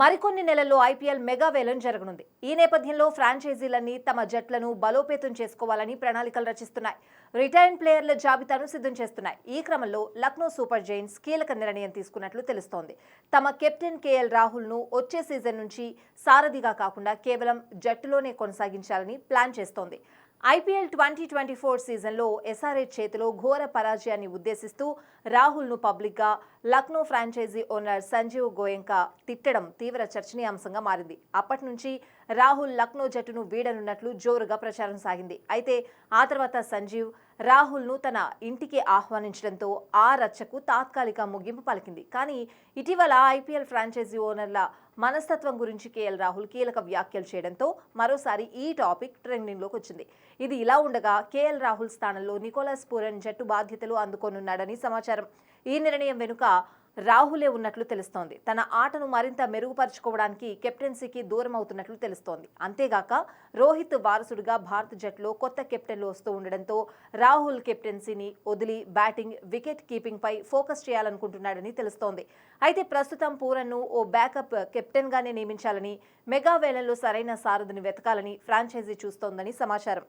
మరికొన్ని నెలల్లో IPL mega వేలం జరగనుంది. ఈ నేపథ్యంలో ఫ్రాంచైజీలన్నీ తమ జట్లను బలోపేతం చేసుకోవాలని ప్రణాళికలు రచిస్తున్నాయి. రిటైర్డ్ ప్లేయర్ల జాబితాను సిద్ధం చేస్తున్నాయి. ఈ క్రమంలో లక్నో సూపర్ జైంట్స్ కీలక నిర్ణయం తీసుకున్నట్లు తెలుస్తోంది. తమ కెప్టెన్ కేఎల్ రాహుల్ను వచ్చే సీజన్ నుంచి సారథిగా కాకుండా కేవలం జట్టులోనే కొనసాగించాలని ప్లాన్ చేస్తోంది. ఐపీఎల్ ట్వంటీ ట్వంటీ ఫోర్ సీజన్లో ఎస్ఆర్హెచ్ చేతిలో ఘోర పరాజయాన్ని ఉద్దేశిస్తూ రాహుల్ను పబ్లిక్గా లక్నో ఫ్రాంచైజీ ఓనర్ సంజీవ్ గోయంకా తిట్టడం తీవ్ర చర్చనీయాంశంగా మారింది. అప్పటి నుంచి రాహుల్ లక్నో జట్టును వీడనున్నట్లు జోరుగా ప్రచారం సాగింది. అయితే ఆ తర్వాత సంజీవ్ రాహుల్ను తన ఇంటికి ఆహ్వానించడంతో ఆ రచ్చకు తాత్కాలిక ముగింపు పలికింది. కానీ ఇటీవల ఐపీఎల్ ఫ్రాంచైజీ ఓనర్ల మనస్తత్వం గురించి కేఎల్ రాహుల్ కీలక వ్యాఖ్యలు చేయడంతో మరోసారి ఈ టాపిక్ ట్రెండింగ్లోకి వచ్చింది. ఇది ఇలా ఉండగా కేఎల్ రాహుల్ స్థానంలో నికోలస్ పూరన్ జట్టు బాధ్యతలు అందుకోనున్నాడని సమాచారం. ఈ నిర్ణయం వెనుక రాహులే ఉన్నట్లు తెలుస్తోంది. తన ఆటను మరింత మెరుగుపరుచుకోవడానికి కెప్టెన్సీకి దూరం అవుతున్నట్లు తెలుస్తోంది. అంతేగాక రోహిత్ వారసుడిగా భారత జట్టులో కొత్త కెప్టెన్లు వస్తూ ఉండడంతో రాహుల్ కెప్టెన్సీని వదిలి బ్యాటింగ్ వికెట్ కీపింగ్ పై ఫోకస్ చేయాలనుకుంటున్నాడని తెలుస్తోంది. అయితే ప్రస్తుతం పూరన్ను ఓ బ్యాకప్ కెప్టెన్గానే నియమించాలని మెగా వేళల్లో సరైన సారథిని వెతకాలని ఫ్రాంచైజీ చూస్తోందని సమాచారం.